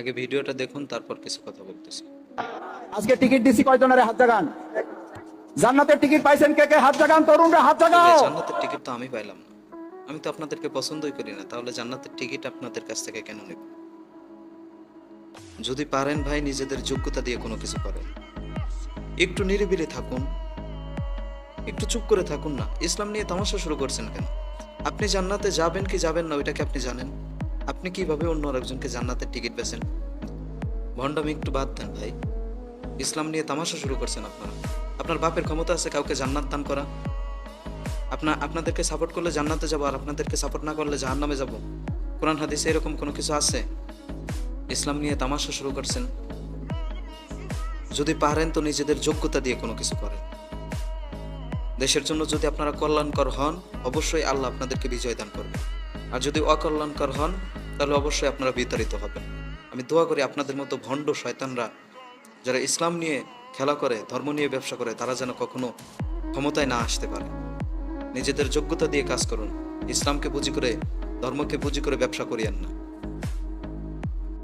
আগে ভিডিওটা দেখুন তারপর কিছু কথা বলতেছি। আজকে টিকিট দিছি কয়জনের হাত জাগান? জান্নাতের টিকিট পাইছেন কে কে? হাত জাগান তরুণরা হাত জাগাও! জান্নাতের টিকিট তো আমি পাইলাম না। আমি তো আপনাদেরকে পছন্দই করি না। তাহলে জান্নাতের টিকিট আপনাদের কাছ থেকে কেন নেব? যদি পারেন ভাই নিজেদের যোগ্যতা দিয়ে কোনো কিছু করেন। একটু নিরিবিলি থাকুন। একটু চুপ করে থাকুন না। ইসলাম নিয়ে তামাশা শুরু করছেন কেন? আপনি জান্নাতে যাবেন কি যাবেন না ওইটাকে আপনি জানেন? আপনি কীভাবে অন্য আরেকজনকে জান্নাতের টিকিট বেছেন ভণ্ডামি একটু বাদ দেন ভাই। ইসলাম নিয়ে তামাশা শুরু করছেন আপনারা। আপনার বাপের ক্ষমতা আছে কাউকে জান্নাত দান করা। আপনা আপনাদেরকে সাপোর্ট করলে জান্নাতে যাব আর আপনাদেরকে সাপোর্ট না করলে জাহান্নামে যাব। কোরআন, হাদিসে এরকম কোনো কিছু আছে? ইসলাম নিয়ে তামাশা শুরু করছেন। যদি পারেন তো নিজেদের যোগ্যতা দিয়ে কোনো কিছু করেন। দেশের জন্য যদি আপনারা কল্যাণকর হন, অবশ্যই আল্লাহ আপনাদেরকে বিজয় দান করবে আর যদি অকল্যাণকর হন, তাহলে অবশ্যই আপনারা বিতাড়িত হবেন। আমি দোয়া করি আপনাদের মতো ভণ্ড শয়তানরা, যারা ইসলাম নিয়ে খেলা করে, ধর্ম নিয়ে ব্যবসা করে, তারা যেন কখনো ক্ষমতায় না আসতে পারে। নিজেদের যোগ্যতা দিয়ে কাজ করুন। ইসলামকে পুঁজি করে, ধর্মকে পুঁজি করে ব্যবসা করিয়েন না।